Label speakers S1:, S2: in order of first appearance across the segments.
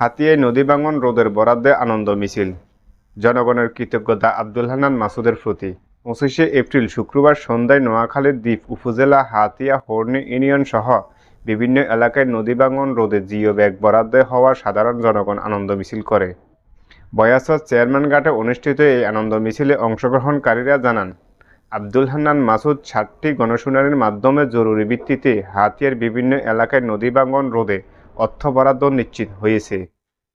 S1: হাতিয়ায় নদী ভাঙন রোদের বরাদ্দে আনন্দ মিছিল। জনগণের কৃতজ্ঞতা আব্দুল হান্নান মাসুদের প্রতি। পঁচিশে এপ্রিল শুক্রবার সন্ধ্যায় নোয়াখালীর দ্বীপ উপজেলা হাতিয়া হর্নি ইউনিয়ন সহ বিভিন্ন এলাকায় নদী ভাঙন রোদে জিও ব্যাগ বরাদ্দে হওয়া সাধারণ জনগণ আনন্দ মিছিল করে। বয়াসর চেয়ারম্যান ঘাটে অনুষ্ঠিত এই আনন্দ মিছিলে অংশগ্রহণকারীরা জানান, আব্দুল হান্নান মাসুদ ষাটটি গণশুনানির মাধ্যমে জরুরি ভিত্তিতে হাতিয়ার বিভিন্ন এলাকায় নদী ভাঙন অর্থ বরাদ্দ নিশ্চিত হয়েছে।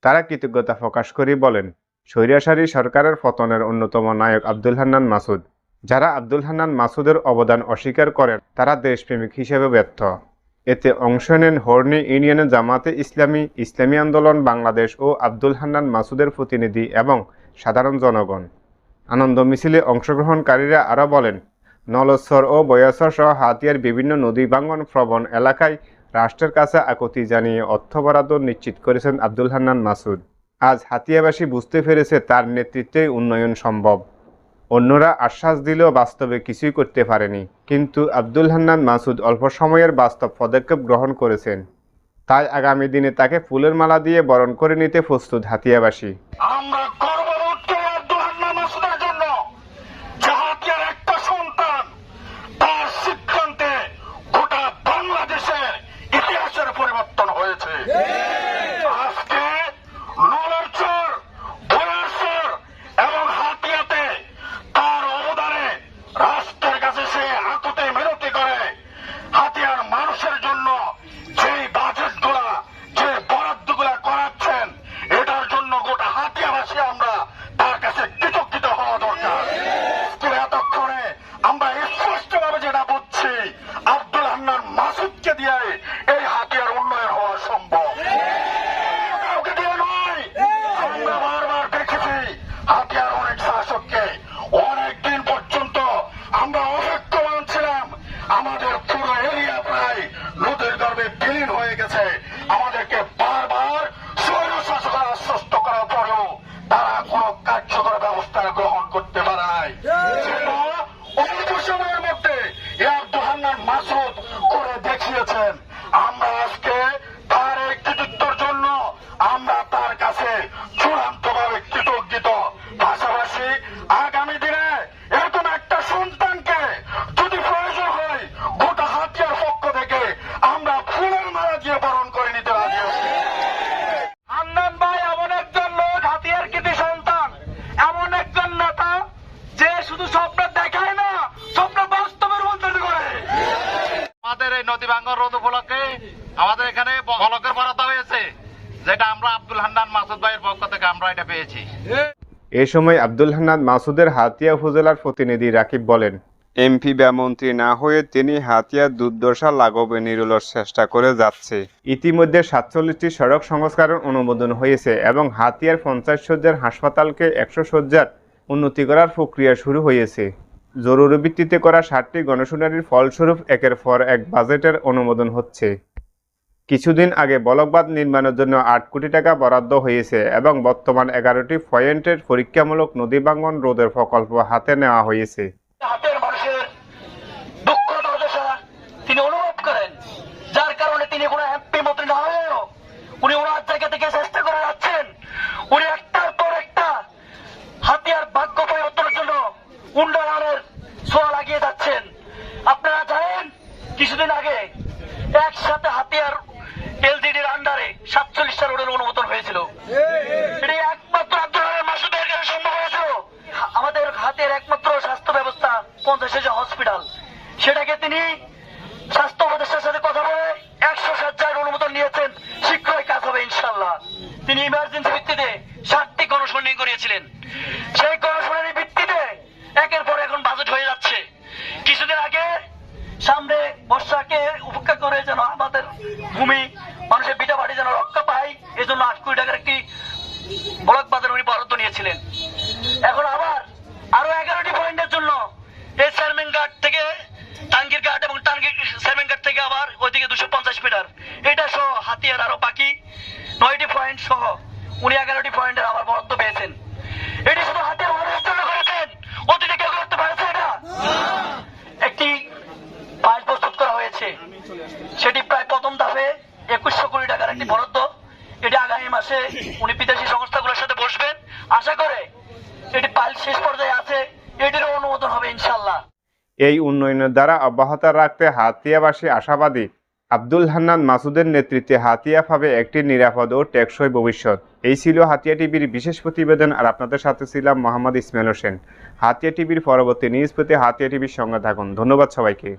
S1: তারা কৃতজ্ঞতা প্রকাশ করে বলেন, স্বৈরাচারী সরকারের পতনের অন্যতম নায়ক আব্দুল হান্নান মাসুদ। যারা আব্দুল হান্নান মাসুদের অবদান অস্বীকার করেন, তারা দেশপ্রেমিক হিসেবে ব্যর্থ। এতে অংশ নেন হর্নি ইউনিয়নের জামাতে ইসলামী ইসলামী আন্দোলন, বাংলাদেশ ও আব্দুল হান্নান মাসুদের প্রতিনিধি এবং সাধারণ জনগণ। আনন্দ মিছিলে অংশগ্রহণকারীরা আরও বলেন, নলস্বর ও বয়সর সহ হাতিয়ার বিভিন্ন নদী ভাঙ্গন প্রবণ এলাকায় রাষ্ট্রের কাছে আকতি জানিয়ে অর্থ বরাদ্দ নিশ্চিত করেছেন আব্দুল হান্নান মাসুদ। আজ হাতিয়াবাসী বুঝতে পেরেছে তার নেতৃত্বেই উন্নয়ন সম্ভব। অন্যরা আশ্বাস দিলেও বাস্তবে কিছুই করতে পারেনি। কিন্তু আব্দুল হান্নান মাসুদ অল্প সময়ের বাস্তব পদক্ষেপ গ্রহণ করেছেন। তাই আগামী দিনে তাকে ফুলের মালা দিয়ে বরণ করে নিতে প্রস্তুত হাতিয়াবাসী।
S2: মাসুদ করে দেখিয়েছেন, আমরা আজকে তার এই কৃতিত্বর জন্য আমরা তার কাছে চূড়ান্তভাবে কৃতজ্ঞ পাশাপাশি আগামী দিনে এরকম একটা সন্তানকে যদি প্রয়োজন হয়, গোটা হাতিয়ার পক্ষ থেকে আমরা ফুলের মারা দিয়ে বরণ করে নিতে রাজি আছি হান্নান ভাই এমন একজন লোক হাতিয়ার কৃতি সন্তান এমন একজন নেতা যে শুধু স্বপ্ন দেখায় না স্বপ্ন বাস্তবে রূপান্তরিত করে
S3: আমাদের এই নদী ভাঙ্গন রোদ উপলক্ষে আমাদের এখানে বলকের বরাদ্দ হয়েছে যেটা আমরা আব্দুল হান্নান মাসুদ ভাইয়ের পক্ষ থেকে আমরা এটা পেয়েছি।
S1: এ সময় আব্দুল হান্নান মাসুদের হাতিয়া উপজেলার প্রতিনিধি রাকিব বলেন এমপি বা মন্ত্রী না হয়ে তিনি হাতিয়ার দুর্দশা লাঘবে নিরুলর চেষ্টা করে যাচ্ছে। ইতিমধ্যে সাতচল্লিশটি সড়ক সংস্কারের অনুমোদন হয়েছে এবং হাতিয়ার পঞ্চাশ শয্যার হাসপাতালকে একশো শয্যার উন্নতি করার প্রক্রিয়া শুরু হয়েছে। জরুরি ভিত্তিতে করা সাতটি গণশুনানির ফলস্বরূপ একের পর এক বাজেটের অনুমোদন হচ্ছে। কিছুদিন আগে বলকবাদ নির্মাণের জন্য আট কোটি টাকা বরাদ্দ হয়েছে এবং বর্তমান এগারোটি পয়েন্টের পরীক্ষামূলক নদী ভাঙ্গন রোধের প্রকল্প হাতে নেওয়া হয়েছে
S2: হাতের মানুষের দুঃখ দুর্দশা তিনি অনুভব করেন যার কারণে তিনি কোনো এমপি মন্ত্রী না হয়েও উনি ওনার জায়গা থেকে চেষ্টা করে যাচ্ছেন উনি একটার পর একটা হাতিয়ার ভাগ্য পরিবর্তনের জন্য উন্নয়নের ছোঁয়া লাগিয়ে যাচ্ছেন আপনারা জানেন কিছুদিন আগে একসাথে হাতিয়ার এলজিডির আন্ডারে সাতচল্লিশটা রোডের অনুমোদন হয়েছিল। এটি একমাত্র আব্দুল মাসুদের কাছে সম্ভব হয়েছিল। আমাদের হাতের একমাত্র স্বাস্থ্য ব্যবস্থা পঞ্চাশ হাজার হসপিটাল। সেটাকে তিনি স্বাস্থ্য উপদেষ্টার সাথে কথা বলে একশো শয্যার অনুমোদন নিয়েছেন। শীঘ্রই কাজ হবে ইনশাল্লাহ তিনি ইমার্জেন্সি ভিত্তিতে ষাটটি গণশুনানি করিয়েছিলেন। সেই গণশুনানির ভিত্তিতে একের পর এখন বাজেট হয়ে যাচ্ছে কিছুদিন আগে সামনে বর্ষাকে উপেক্ষা করে যেন আমাদের ভূমি, মানুষের বিটা বাড়ি যেন রক্ষা পায়, এজন্য আট কোটি টাকার একটি ব্লক বাজার উনি বরাদ্দ নিয়েছিলেন। এখন আবার আরও এগারোটি পয়েন্টের জন্য এই চেয়ারম্যান ঘাট থেকে টাঙ্গির ঘাট এবং টাঙ্গির চেয়ারম্যান ঘাট থেকে আবার ওইদিকে দুশো পঞ্চাশ মিটার। এটা সহ হাতিয়ার আরও বাকি নয়টি পয়েন্ট সহ উনি এগারোটি হয়েছে সেটি প্রায় প্রথম ধাপে একুশশো কোটি টাকার একটি বরাদ্দ। এটি আগামী মাসে উনি বিদেশি সংস্থাগুলোর সাথে বসবেন। আশা করে এটি পাল শেষ পর্যায়ে আছে। এটিরও অনুমোদন হবে ইনশাল্লাহ
S1: এই উন্নয়নের দ্বারা অব্যাহত রাখতে হাতিয়াবাসী আশাবাদী আব্দুল হান্নান মাসুদের নেতৃত্বে হাতিয়া পাবে একটি নিরাপদ ও টেকসই ভবিষ্যৎ। এই ছিল হাতিয়া টিভির বিশেষ প্রতিবেদন। আর আপনাদের সাথে ছিলাম মোহাম্মদ ইসমাইল হোসেন। হাতিয়া টিভির পরবর্তী নিউজ পেতে হাতিয়া টিভির সঙ্গে থাকুন। ধন্যবাদ সবাইকে।